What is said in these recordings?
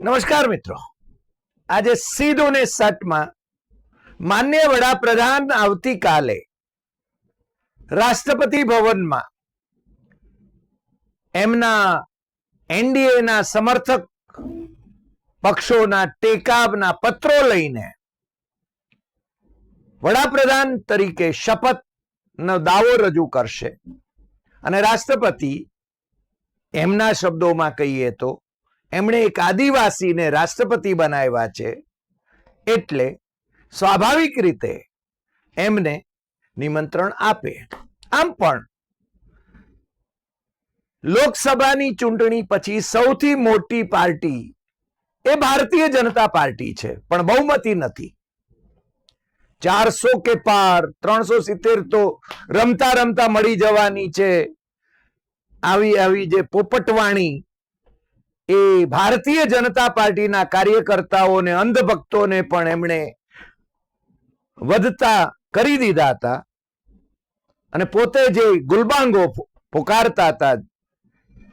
નમસ્કાર મિત્રો. આજે સીધો ને સટમાં માન્ય વડાપ્રધાન આવતીકાલે રાષ્ટ્રપતિ ભવનમાં એમના એનડીએના સમર્થક પક્ષોના ટેકાબના પત્રો લઈને વડાપ્રધાન તરીકે શપથનો દાવો રજૂ કરશે. અને રાષ્ટ્રપતિ એમના શબ્દોમાં કહીએ તો એમણે એક આદિવાસીને રાષ્ટ્રપતિ બનાવ્યા છે. એટલે સ્વાભાવિક રીતે એમને નિમંત્રણ આપે. આમ પણ લોકસભાની ચૂંટણી પછી સૌથી મોટી પાર્ટી એ ભારતીય જનતા પાર્ટી છે, પણ બહુમતી નથી. ચારસો કે પાર, ત્રણસો સિત્તેર તો રમતા રમતા મળી જવાની છે. આવી આવી જે પોપટવાણી એ ભારતીય જનતા પાર્ટીના કાર્યકર્તાઓને, અંધભક્તોને પણ એમણે વધતા કરી દીધા હતા. અને પોતે જે ગુલબાંગો પોકારતા હતા,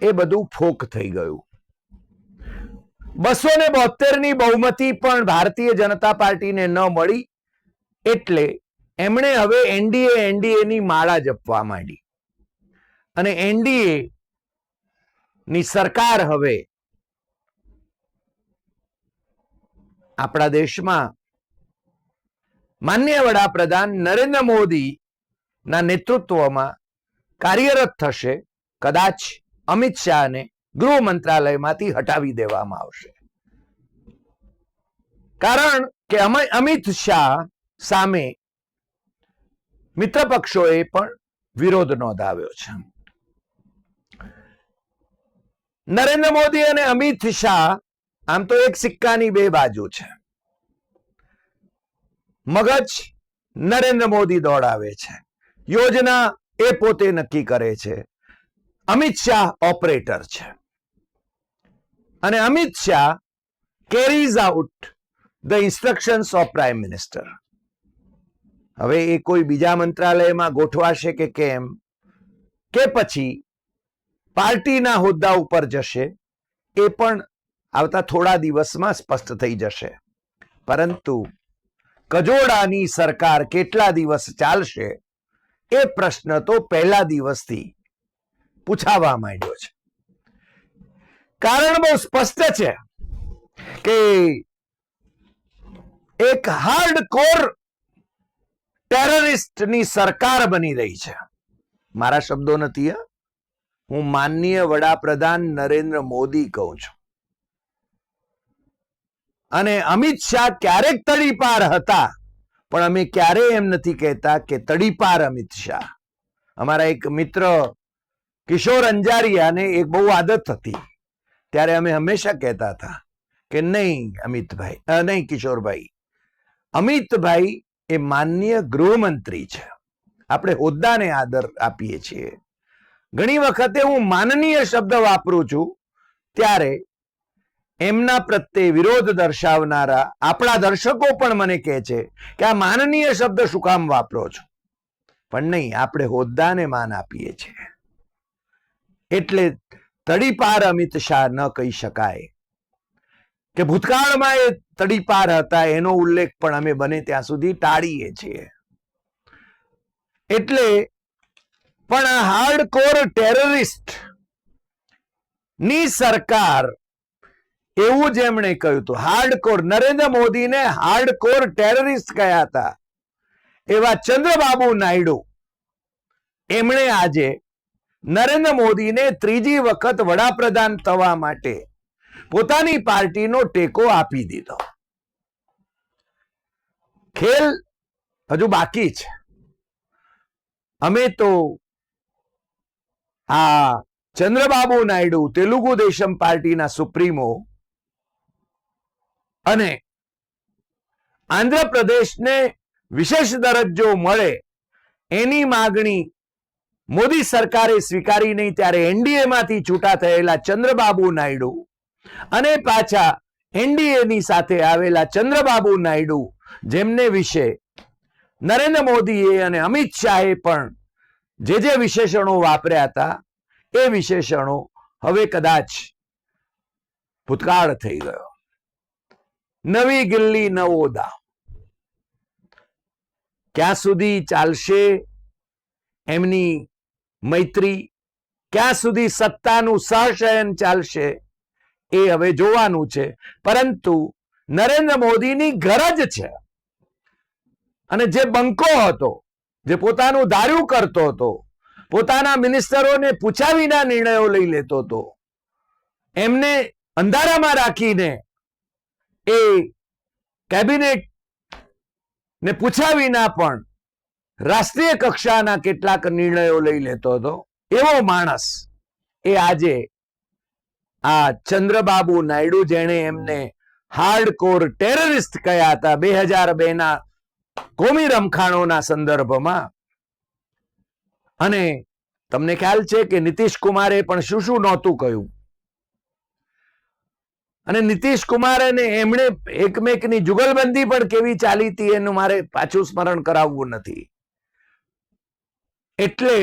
એ બધું ફોક થઈ ગયું. બસો ને બોતેરની બહુમતી પણ ભારતીય જનતા પાર્ટીને ન મળી, એટલે એમણે હવે એનડીએ એનડીએ ની માળા જપવા માંડી. અને એનડીએ ની સરકાર હવે આપણા દેશમાં માન્ય વડાપ્રધાન નરેન્દ્ર મોદી નેતૃત્વમાં કાર્યરત થશે, કદાચ અમિત શાહને ગૃહ મંત્રાલયમાંથી હટાવી દેવામાં આવશે. કારણ કે અમ- અમિત શાહ સામે મિત્ર પક્ષોએ પણ વિરોધ નોંધાવ્યો છે. નરેન્દ્ર મોદી અને અમિત શાહ આમ તો એક સિક્કાની બે બાજુ છે. મગજ નરેન્દ્ર મોદી દોડાવે છે. યોજના એ પોતે નક્કી કરે છે. અમિત શાહ ઓપરેટર છે. અને Amit Shah carries out the instructions of prime minister. હવે એ કોઈ બીજા મંત્રાલયમાં ગોઠવાશે કે કેમ? કે પછી પાર્ટીના હોદ્દા ઉપર જશે, એ પણ આવતા થોડા દિવસમાં સ્પષ્ટ થઈ જશે. પરંતુ કજોડાની સરકાર કેટલા દિવસ ચાલશે એ પ્રશ્ન તો પહેલા દિવસથી પૂછાવા માંડ્યો છે. કારણ બહુ સ્પષ્ટ છે કે એક હાર્ડ કોર ટેરરિસ્ટની સરકાર બની રહી છે. મારા શબ્દો નથી હું માનનીય વડાપ્રધાન નરેન્દ્ર મોદી કહું છું. અને અમિત શાહ ક્યારેક તડીપાર હતા. પણ અમે ક્યારેય એમ નથી કહેતા કે તડીપાર અમિત શાહ. અમારા એક મિત્ર કિશોર અંજારિયાને એક બહુ આદત હતી. ત્યારે અમે હંમેશા કહેતા હતા કે નહીં અમિતભાઈ નહીં કિશોરભાઈ. અમિતભાઈ એ માનનીય ગૃહમંત્રી છે. આપણે હોદ્દાને આદર આપીએ છીએ. ઘણી વખતે હું માનનીય શબ્દ વાપરું છું ત્યારે એમના પ્રત્યે વિરોધ દર્શાવનારા આપણા દર્શકો પણ મને કહે છે કે આ માનનીય શબ્દ શું કામ વાપરો છો? પણ નહીં, આપણે હોદ્દાને માન આપીએ છીએ. એટલે તડીપાર અમિત શાહ ન કહી શકાય. કે ભૂતકાળમાં એ તડીપાર હતા, એનો ઉલ્લેખ પણ અમે બને ત્યાં સુધી ટાળીએ છીએ. એટલે પણ આ હાર્ડ કોર ટેરરિસ્ટની સરકાર એવું જ એમણે કહ્યું હતું. હાર્ડ કોર નરેન્દ્ર મોદીને હાર્ડકોર ટેરરિસ્ટ કહ્યા હતા? એવા ચંદ્રબાબુ નાયડુ. એમણે આજે નરેન્દ્ર મોદીને ત્રીજી વખત વડાપ્રધાન થવા માટે પોતાની પાર્ટીનો ટેકો આપી દીધો. ખેલ હજુ બાકી છે. અમે તો આ ચંદ્રબાબુ નાયડુ, તેલુગુ દેશમ પાર્ટીના સુપ્રીમો અને આંધ્રપ્રદેશને વિશેષ દરજ્જો મળે એની માગણી મોદી સરકારે સ્વીકારી નહીં, ત્યારે એનડીએ માંથી છૂટા થયેલા ચંદ્રબાબુ નાયડુ અને પાછા એનડીએની સાથે આવેલા ચંદ્રબાબુ નાયડુ, જેમને વિશે નરેન્દ્ર મોદીએ અને અમિત શાહે પણ જે જે વિશેષણો વાપર્યા હતા, એ વિશેષણો હવે કદાચ ભૂતકાળ થઈ ગયો. નવી ગિલ્લી નવો દાવ ક્યાં સુધી ચાલશે એમની મૈત્રી? ક્યાં સુધી સત્તાનું સહશયન ચાલશે એ હવે જોવાનું છે. પરંતુ નરેન્દ્ર મોદીની ગરજ છે. અને જે બંકો હતો, જે પોતાનું ધાર્યું કરતો હતો, પોતાના મિનિસ્ટરોને પૂછ્યા વિના નિર્ણયો લઈ લેતો હતો, એમને અંધારામાં રાખીને એ કેબિનેટ ને પૂછ્યા વિના પણ રાષ્ટ્રીય કક્ષાના કેટલાક નિર્ણયો લઈ લેતો હતો. એવો માણસ એ આજે આ ચંદ્રબાબુ નાયડુ જેણે એમને હાર્ડકોર ટેરરિસ્ટ કહ્યા હતા બે હજાર બે ના કોમી રમખાણોના સંદર્ભમાં. અને તમને ખ્યાલ છે કે નીતિશ કુમારે પણ શું શું નહોતું કહ્યું? અને નીતિશ કુમારે ને એમણે એકમેકની જુગલબંધી પણ કેવી ચાલી હતી એનું મારે પાછું સ્મરણ કરાવવું નથી. એટલે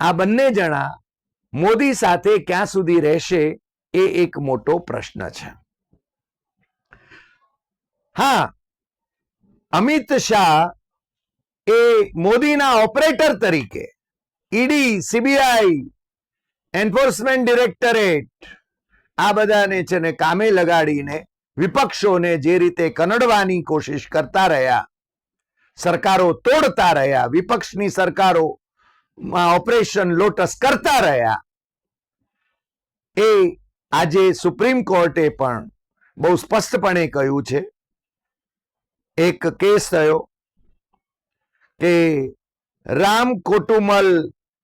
આ બંને જણા મોદી સાથે ક્યાં સુધી રહેશે એ એક મોટો પ્રશ્ન છે. હા, અમિત શાહ એ મોદીના ઓપરેટર તરીકે ઈડી, સીબીઆઈ, એન્ફોર્સમેન્ટ ડિરેક્ટરેટ આ બધાને છે ને કામે લગાડીને વિપક્ષોને જે રીતે કનડવાની કોશિશ કરતા રહ્યા, સરકારો તોડતા રહ્યા, વિપક્ષની સરકારો ઓપરેશન લોટસ કરતા રહ્યા, એ આજે સુપ્રીમ કોર્ટે પણ બહુ સ્પષ્ટપણે કહ્યું છે. એક કેસ થયો કે રામ કોટુમલ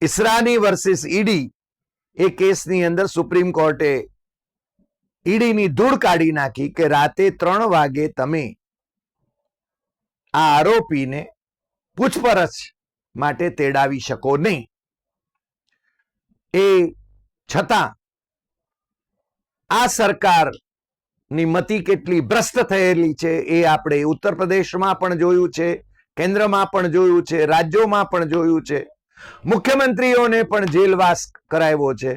ઇસરાની વર્સિસ ઈડી એ કેસની અંદર સુપ્રીમ કોર્ટે ઈડીની ધૂળ કાઢી નાખી કે રાતે ત્રણ વાગે તમે આ આરોપીને પૂછપરછ માટે તેડાવી શકો નહીં. એ છતાં આ સરકારની મતિ કેટલી ભ્રષ્ટ થયેલી છે એ આપણે ઉત્તર પ્રદેશમાં પણ જોયું છે, કેન્દ્રમાં પણ જોયું છે, રાજ્યોમાં પણ જોયું છે. મુખ્યમંત્રીઓને પણ જેલવાસ કરાવ્યો છે.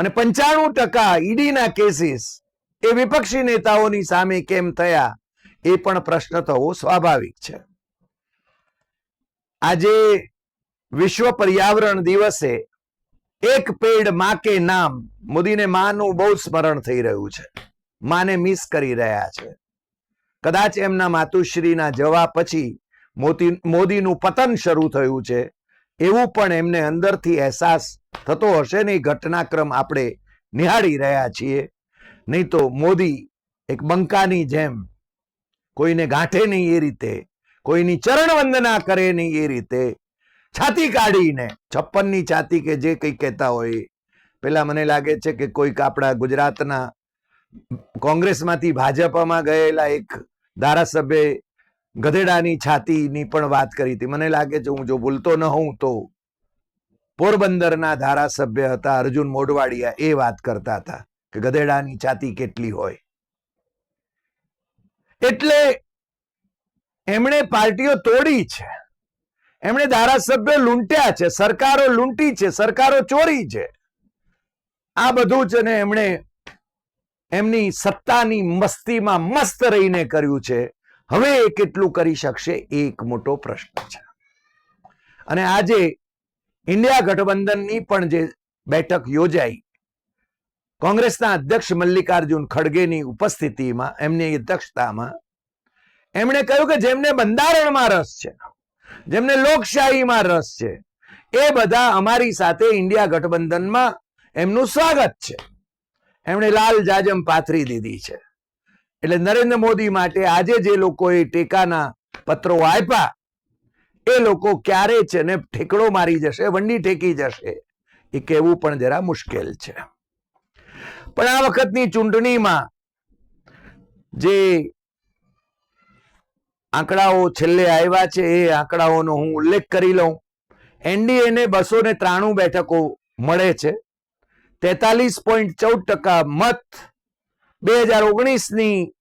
અને પંચાણું ટકા ઈડીના કેસીસ એ વિપક્ષી નેતાઓની સામે કેમ થયા, એ પણ પ્રશ્ન થવો સ્વાભાવિક છે. આજે વિશ્વ પર્યાવરણ દિવસે એક પેડમાં કે નામ મોદીને માનું બહુ સ્મરણ થઈ રહ્યું છે. માને મિસ કરી રહ્યા છે. કદાચ એમના માતુશ્રીના જવા પછી મોદી મોદીનું પતન શરૂ થયું છે, એવું પણ એમને અંદરથી અહેસાસ થતો હશે ને ઘટનાક્રમ આપણે નિહાળી રહ્યા છીએ. નહીં તો મોદી એક બંકાની જેમ કોઈને ગાંઠે નહીં એ રીતે, કોઈની ચરણ વંદના કરે નહીં એ રીતે. છાતી કાઢીને, છપ્પનની છાતી કે જે કંઈ કહેતા હોય, પેલા મને લાગે છે કે કોઈક આપણા ગુજરાતના કોંગ્રેસમાંથી ભાજપમાં ગયેલા એક ધારાસભ્ય ગધેડાની છાતીની પણ વાત કરી હતી. મને લાગે છે હું જો ભૂલતો ન હોઉં તો પોરબંદરના ધારાસભ્ય હતા, અર્જુન મોઢવાડિયા એ વાત કરતા હતા કે ગધેડાની છાતી કેટલી હોય. એટલે એમણે પાર્ટીઓ તોડી છે. એમણે ધારાસભ્ય લૂંટ્યા છે, સરકારો લૂંટી છે, સરકારો ચોરી છે. આ બધું જ ને એમણે એમની સત્તાની મસ્તીમાં મસ્ત રહીને કર્યું છે. હવે એ કેટલું કરી શકશે એક મોટો પ્રશ્ન છે. અને આજે ઇન્ડિયા ગઠબંધનની પણ જે બેઠક યોજાઈ, કોંગ્રેસના અધ્યક્ષ મલ્લિકાર્જુન ખડગેની ઉપસ્થિતિમાં, એમની અધ્યક્ષતામાં, એમણે કહ્યું કે જેમને બંધારણમાં રસ છે, જેમને લોકશાહીમાં રસ છે, એ બધા અમારી સાથે ઇન્ડિયા ગઠબંધનમાં એમનું સ્વાગત છે. એમણે લાલ જાજમ પાથરી દીધી છે. એટલે નરેન્દ્ર મોદી માટે આજે જે લોકોએ ટેકાના પત્રો આપ્યા એ લોકો ક્યારે છે ને ઠેકડો મારી જશે, વંડી ઠેકી જશે? એ કહેવું પણ જરા મુશ્કેલ છે. પણ આ વખતની ચૂંટણીમાં જે આંકડાઓ છેલ્લે આવ્યા છે, એ આંકડાઓનો હું ઉલ્લેખ કરી લઉં. એનડીએ ને બસો ને ત્રાણું બેઠકો મળે છે. તેતાલીસ પોઈન્ટ ચૌદ ટકા મત બે હજાર ઓગણીસની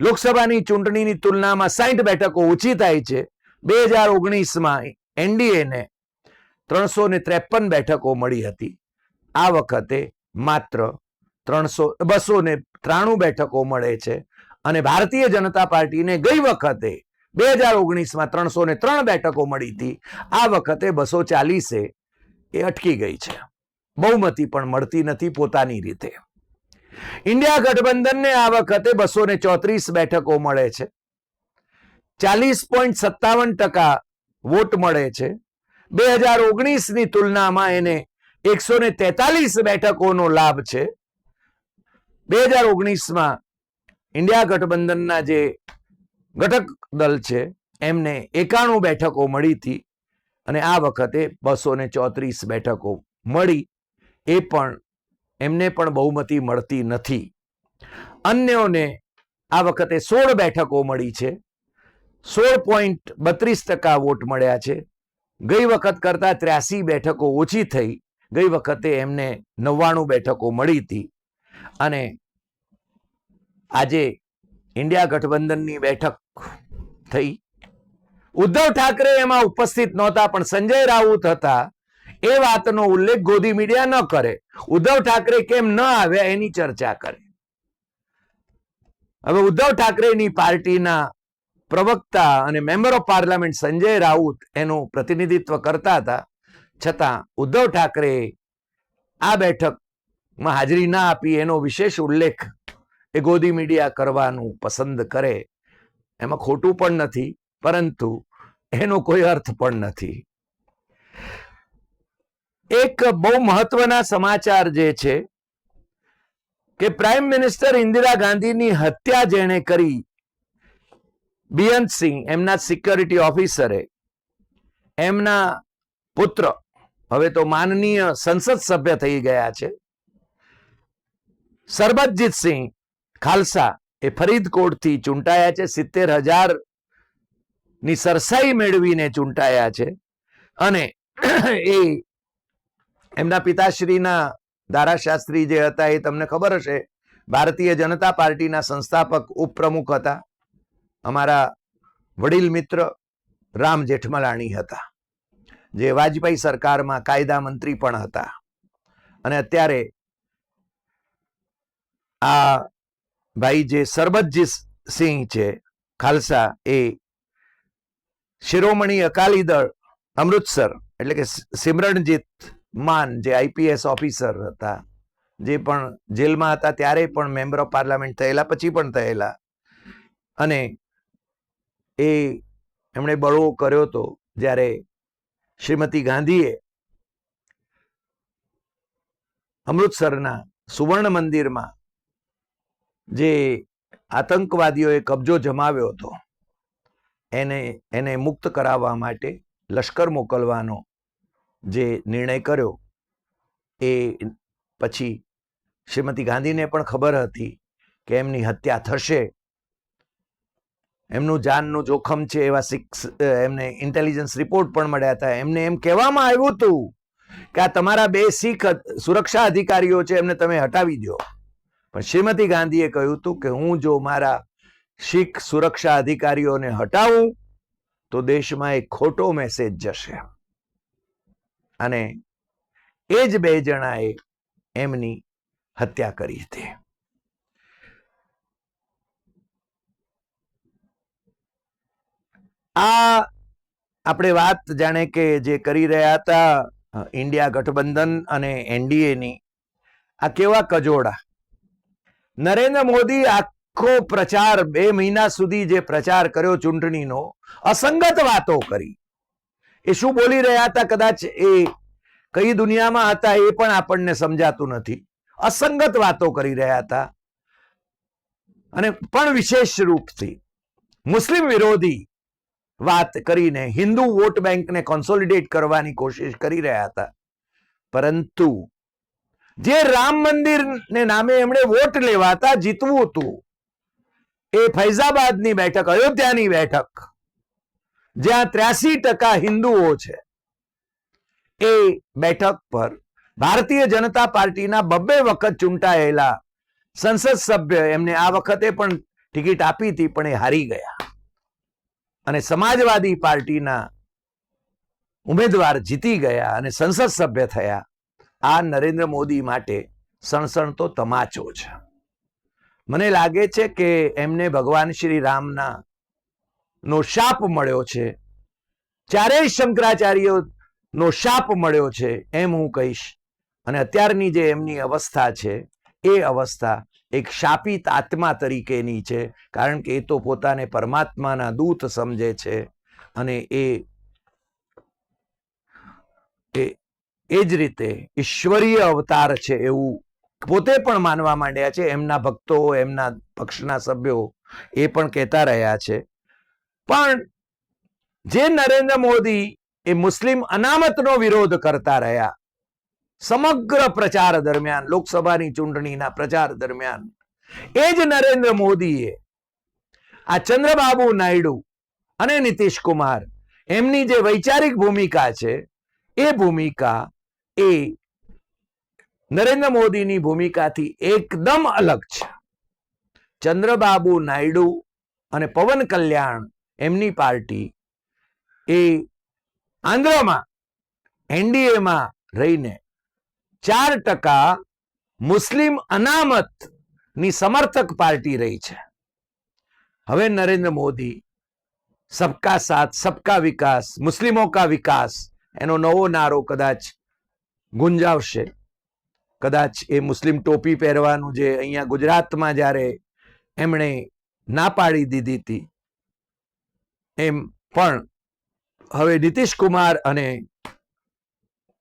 લોકસભાની ચૂંટણીની તુલનામાં સાઠ બેઠકો ઓછી થાય છે. બે હજાર ઓગણીસમાં એનડીએને ત્રણસો ને ત્રેપન બેઠકો મળી હતી. આ વખતે માત્ર ત્રણસો બસો ને ત્રાણું બેઠકો મળે છે અને ભારતીય જનતા પાર્ટીને ગઈ વખતે બે હજાર ઓગણીસમાં ત્રણસો ને ત્રણ બેઠકો મળી હતી. આ વખતે બસો ચાલીસે એ અટકી ગઈ છે. બહુમતી પણ મળતી નથી પોતાની રીતે. ઇન્ડિયા ગઠબંધનને આ વખતે બસો ને ચોત્રીસ બેઠકો મળે છે. ચાલીસ પોઈન્ટ સત્તાવન ટકા વોટ મળે છે. બે હજાર ઓગણીસની તુલનામાં એને એકસો ને તેતાલીસ બેઠકોનો લાભ છે. બે હજાર ઓગણીસમાં ઇન્ડિયા ગઠબંધનના જે ઘટક દળ છે, એમને એકાણું બેઠકો મળી હતી અને આ વખતે બસો ને ચોત્રીસ બેઠકો મળી. એ પણ એમને પણ બહુમતી મળતી નથી. અન્યોને આ વખતે સોળ બેઠકો મળી છે. સોળ પોઈન્ટ બત્રીસ ટકા વોટ મળ્યા છે. ગઈ વખત કરતા ત્ર્યાસી બેઠકો ઓછી થઈ. ગઈ વખતે એમને નવ્વાણું બેઠકો મળી હતી. અને આજે ઇન્ડિયા ગઠબંધનની બેઠક થઈ. ઉદ્ધવ ઠાકરે એમાં ઉપસ્થિત નહોતા, પણ સંજય રાઉત હતા. એ વાતનો ઉલ્લેખ ગોદી મીડિયા ન કરે. ઉદ્ધવ ઠાકરે કેમ ન આવ્યા એની ચર્ચા કરે. હવે ઉદ્ધવ ઠાકરેની પાર્ટીના પ્રવક્તા અને member of parliament Sanjay Raut એનું પ્રતિનિધિત્વ કરતા હતા. છતાં ઉદ્ધવ ઠાકરે આ બેઠકમાં હાજરી ના આપી એનો વિશેષ ઉલ્લેખ એ ગોદી મીડિયા કરવાનું પસંદ કરે. એમાં ખોટું પણ નથી, પરંતુ એનો કોઈ અર્થ પણ નથી. એક બહુ મહત્વના સમાચાર જે છે કે પ્રાઇમ મિનિસ્ટર ઇન્દિરા ગાંધીની હત્યા જેણે કરી સિંહ, એમના સિક્યોરિટી ઓફિસરે એમના પુત્ર, હવે તો માનનીય સંસદ સભ્ય થઈ ગયા છે. સરબતજીત સિંહ, ખાલસા, એ ફરીદકોટથી ચૂંટાયા છે, સિત્તેર હજારની સરસાઈ મેળવીને ચૂંટાયા છે. અને એ એમના પિતાશ્રીના ધારાશાસ્ત્રી જે હતા એ તમને ખબર હશે, ભારતીય જનતા પાર્ટીના સંસ્થાપક ઉપપ્રમુખ હતા. અમારા વડીલ મિત્ર રામ જેઠમલાણી હતા, જે વાજપેયી સરકારમાં કાયદા મંત્રી પણ હતા. અને અત્યારે આ ભાઈ જે સરબતજી સિંહ છે, ખાલસા, એ શિરોમણી અકાલી દળ અમૃતસર, એટલે કે સિમરણજીત માન જે આઈપીએસ ઓફિસર હતા, જે પણ જેલમાં હતા, ત્યારે પણ મેમ્બર ઓફ પાર્લામેન્ટ થયેલા, પછી પણ થયેલા. અને એ એમણે બળવો કર્યો હતો જ્યારે શ્રીમતી ગાંધીએ અમૃતસરના સુવર્ણ મંદિરમાં જે આતંકવાદીઓએ કબજો જમાવ્યો હતો, એને એને મુક્ત કરાવવા માટે લશ્કર મોકલવાનો જે નિર્ણય કર્યો, એ પછી શ્રીમતી ગાંધીને પણ ખબર હતી કે એમની હત્યા થશે એમનું જાનનું જોખમ છે એવા સિક્સ એમને ઇન્ટેલિજન્સ રિપોર્ટ પણ મળ્યા હતા. એમને એમ કહેવામાં આવ્યું હતું કે આ તમારા બે શીખ સુરક્ષા અધિકારીઓ છે, એમને તમે હટાવી દો. પણ શ્રીમતી ગાંધીએ કહ્યું હતું કે હું જો મારા શીખ સુરક્ષા અધિકારીઓને હટાવું, તો દેશમાં એક ખોટો મેસેજ જશે. અને એ જ બે જણાએ એમની હત્યા કરી હતી. આ આપણે વાત જાણે કે જે કરી રહ્યા હતા ઇન્ડિયા ગઠબંધન અને એનડીએની, આ કેવા કજોડા? નરેન્દ્ર મોદી આખો પ્રચાર બે મહિના સુધી જે પ્રચાર કર્યો ચૂંટણીનો, અસંગત વાતો કરી. એ શું બોલી રહ્યા હતા કદાચ એ કઈ દુનિયામાં હતા એ પણ આપણને સમજાતું નથી. અસંગત વાતો કરી રહ્યા હતા. અને પણ વિશેષ રૂપથી, મુસ્લિમ વિરોધી વાત કરીને હિન્દુ વોટ બેંકને કોન્સોલિડેટ કરવાની કોશિશ કરી રહ્યા હતા. પરંતુ જે રામ મંદિરને નામે એમણે વોટ લેવાતા જીતવું હતું, એ ફૈઝાબાદની બેઠક, અયોધ્યાની બેઠક, જ્યાં ત્ર્યાસી ટકા હિન્દુઓ છે, એ બેઠક પર ભારતીય જનતા પાર્ટીના બબ્બે વખત ચૂંટાયેલા સંસદ સભ્ય એમને આ વખતે પણ ટિકિટ આપી હતી, પણ એ હારી ગયા. અને સમાજવાદી પાર્ટીના ઉમેદવાર જીતી ગયા અને સંસદ સભ્ય થયા. આ નરેન્દ્ર મોદી માટે સણસણતો તમાચો છે મને લાગે છે કે એમને ભગવાન શ્રી રામના નો શાપ મળ્યો છે. ચારેય શંકરાચાર્યો નો શાપ મળ્યો છે એમ હું કહીશ. અને અત્યારની જે એમની અવસ્થા છે, એ અવસ્થા એક શાપિત આત્મા તરીકેની છે, કારણ કે એ તો પોતાને પરમાત્માના દૂત સમજે છે અને એ એ જ રીતે ઈશ્વરીય અવતાર છે એવું પોતે પણ માનવા માંડ્યા છે. એમના ભક્તો, એમના પક્ષના સભ્યો એ પણ કહેતા રહ્યા છે. પણ જે નરેન્દ્ર મોદી એ મુસ્લિમ અનામતનો વિરોધ કરતા રહ્યા સમગ્ર પ્રચાર દરમિયાન, લોકસભાની ચૂંટણીના પ્રચાર દરમિયાન, એ જ નરેન્દ્ર મોદીએ આ ચંદ્રબાબુ નાયડુ અને નીતિશ કુમાર એમની જે વૈચારિક ભૂમિકા છે, એ ભૂમિકા, એ નરેન્દ્ર મોદીની ભૂમિકાથી એકદમ અલગ છે. ચંદ્રબાબુ નાયડુ અને પવન કલ્યાણ એમની પાર્ટી એ આંધ્રમાં, એનડીએમાં રહીને ચાર ટકા મુસ્લિમ અનામતની સમર્થક પાર્ટી રહી છે. હવે નરેન્દ્ર મોદી સબકા સાથ, સબકા વિકાસ, મુસ્લિમો કા વિકાસ, એનો નવો નારો કદાચ ગુંજાવશે. કદાચ એ મુસ્લિમ ટોપી પહેરવાનું જે અહીંયા ગુજરાતમાં જ્યારે એમણે ના પાડી દીધી હતી, એમ પણ હવે નીતિશ કુમાર અને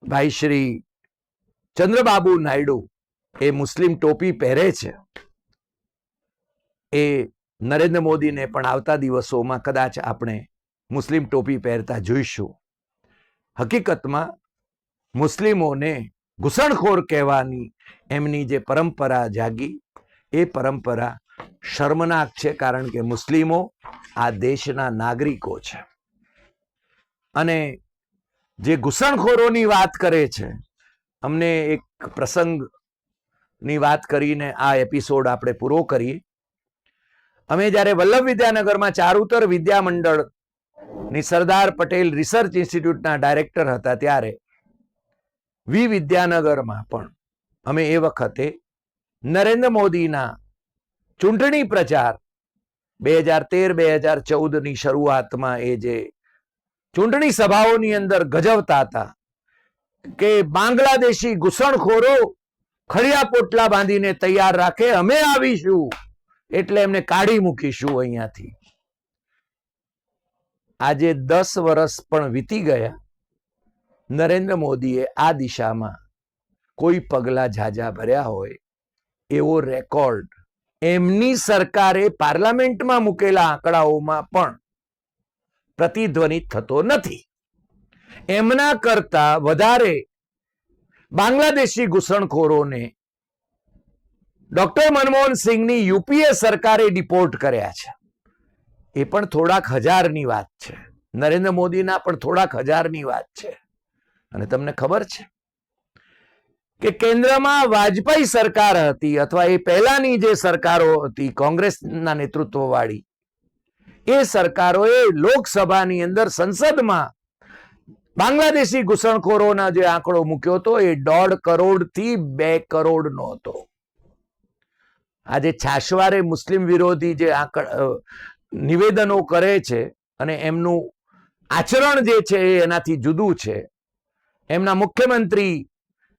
ભાઈ શ્રી ચંદ્રબાબુ નાયડુ એ મુસ્લિમ ટોપી પહેરે છે. એ નરેન્દ્ર મોદીને પણ આવતા દિવસોમાં કદાચ આપણે મુસ્લિમ ટોપી પહેરતા જોઈશું. હકીકતમાં મુસ્લિમોને ઘૂસણખોર કહેવાની એમની જે પરંપરા જાગી, એ પરંપરા શર્મનાક છે કારણ કે મુસ્લિમો આ દેશના નાગરિકો છે. અને જે ઘૂસણખોરોની વાત કરે છે અમને એક પ્રસંગની વાત કરીને આ એપિસોડ આપણે પૂરો કરીએ. અમે જ્યારે વલ્લભ વિદ્યાનગરમાં ચારુતર વિદ્યા મંડળની સરદાર પટેલ રિસર્ચ ઇન્સ્ટિટ્યૂટના ડાયરેક્ટર હતા ત્યારે વી વિદ્યાનગરમાં પણ અમે એ વખતે નરેન્દ્ર મોદીના ચૂંટણી પ્રચાર બે હજાર તેર, બે હજાર ચૌદની શરૂઆતમાં એ જે ચૂંટણી સભાઓની અંદર ગજવતા હતા કે બાંગ્લાદેશી ઘૂસણખોરો ખડિયા પોટલા બાંધીને તૈયાર રાખે, અમે આવીશું. એટલે એમને કાઢી મૂકીશું અહીંયાથી. આજે દસ વર્ષ પણ વીતી ગયા. નરેન્દ્ર મોદીએ આ દિશામાં કોઈ પગલા ઝાઝા ભર્યા હોય, એવો રેકોર્ડ એમની સરકારે પાર્લામેન્ટમાં મૂકેલા આંકડાઓમાં પણ પ્રતિધ્વનિત થતો નથી. એમના કરતા વધારે બાંગ્લાદેશી ઘૂસણખોરોને ડોક્ટર મનમોહન સિંહની યુપીએ સરકારે ડિપોર્ટ કર્યા છે. એ પણ થોડાક હજારની વાત છે. નરેન્દ્ર મોદીના પણ થોડાક હજારની વાત છે. અને તમને ખબર છે કે કેન્દ્રમાં વાજપેયી સરકાર હતી અથવા એ પહેલાની જે સરકારો હતી, કોંગ્રેસના નેતૃત્વવાળી, એ સરકારોએ લોકસભાની અંદર સંસદમાં બાંગ્લાદેશી ઘૂસણખોરોના જે આંકડો મૂક્યો હતો, એ દોઢ કરોડથી બે કરોડ નો હતો. આજે છાશવારે મુસ્લિમ વિરોધી જે નિવેદનો કરે છે અને એમનું આચરણ જે છે એ એનાથી જુદું છે. એમના મુખ્યમંત્રી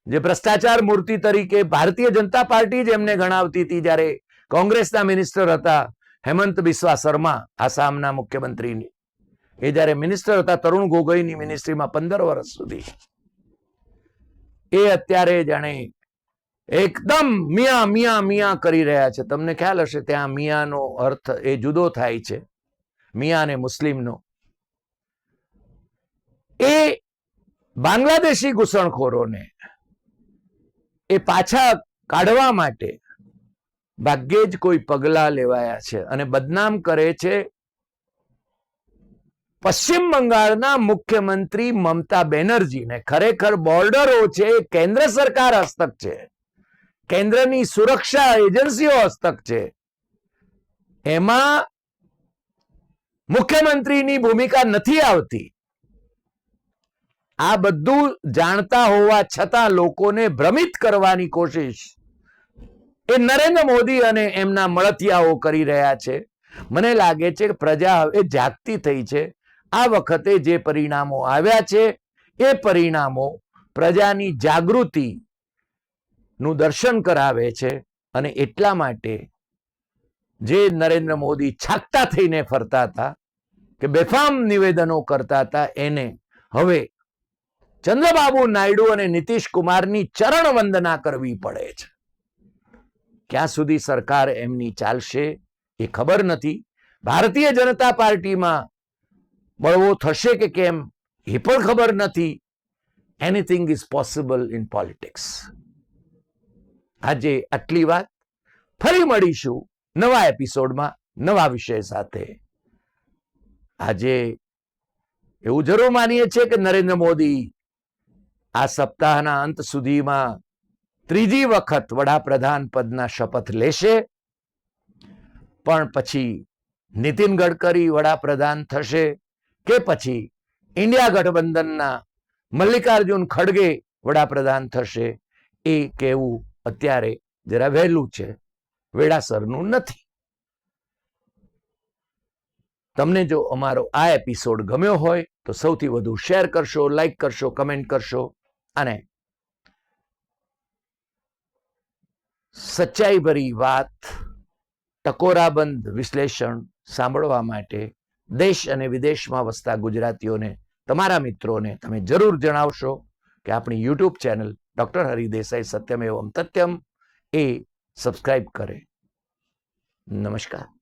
જે ભ્રષ્ટાચાર મૂર્તિ તરીકે ભારતીય જનતા પાર્ટી જ એમને ગણાવતી હતી જ્યારે કોંગ્રેસના મિનિસ્ટર હતા હેમંત બિસ્વા શર્મા, આસામના મુખ્યમંત્રીની. એ જ્યારે મિનિસ્ટર હતા, તરુણ ગોગોઈની મિનિસ્ટ્રીમાં પંદર વર્ષ સુધી. એ અત્યારે જાણે એકદમ મિયા મિયા મિયા કરી રહ્યા છે. તમને ખ્યાલ હશે, ત્યાં મિયાનો અર્થ એ જુદો થાય છે. મિયા ને મુસ્લિમનો. એ બાંગ્લાદેશી ઘૂસણખોરોને એ પાછા કાઢવા માટે ભાગ્યે જ કોઈ પગલા લેવાયા છે અને બદનામ કરે છે પશ્ચિમ બંગાળના મુખ્યમંત્રી મમતા બેનર્જીને ખરેખર બોર્ડરો છે, કેન્દ્ર સરકાર હસ્તક છે. કેન્દ્રની સુરક્ષા એજન્સીઓ હસ્તક છે. એમાં મુખ્યમંત્રીની ભૂમિકા નથી આવતી. આ બધું જાણતા હોવા છતાં લોકોને ભ્રમિત કરવાની કોશિશ એ નરેન્દ્ર મોદી અને એમના મળતિયાઓ કરી રહ્યા છે. મને લાગે છે કે પ્રજા હવે જાગતી થઈ છે. આ વખતે જે પરિણામો આવ્યા છે, એ પરિણામો પ્રજાની જાગૃતિ નું દર્શન કરાવે છે અને એટલા માટે જે નરેન્દ્ર મોદી છાકતા થઈને ફરતા હતા કે બેફામ નિવેદનો કરતા હતા, એને હવે ચંદ્રબાબુ નાયડુ અને નીતિશ કુમારની ચરણ વંદના કરવી પડે છે. ક્યાં સુધી સરકાર એમની ચાલશે એ ખબર નથી. ભારતીય જનતા પાર્ટીમાં બળવો થશે કે કેમ એ પણ ખબર નથી. Anything is possible in politics આજે આટલી વાત ફરી મળીશું નવા એપિસોડમાં નવા વિષય સાથે. આજે એવું જરૂર માનીએ છીએ કે નરેન્દ્ર મોદી આ સપ્તાહના અંત સુધીમાં ત્રીજી વખત વડાપ્રધાન પદના શપથ લેશે. પણ પછી નીતિન ગડકરી વડાપ્રધાન થશે. કે પછી ઇન્ડિયા ગઠબંધનના મલ્લિકાર્જુન ખડગે વડાપ્રધાન થશે એ કહેવું અત્યારે જરા વહેલું છે. વેળાસરનું નથી. તમને જો અમારો આ એપિસોડ ગમ્યો હોય તો સૌથી વધુ શેર કરશો લાઈક કરશો કમેન્ટ કરશો અને સચ્ચાઈભરી વાત, ટકોરાબંધ વિશ્લેષણ સાંભળવા માટે દેશ અને વિદેશમાં વસતા ગુજરાતીઓને, તમારા મિત્રોને તમે જરૂર જણાવશો કે આપણી YouTube channel doctor Hari Desai Satyam Evam Tathyam એ સબસ્ક્રાઇબ કરે. નમસ્કાર.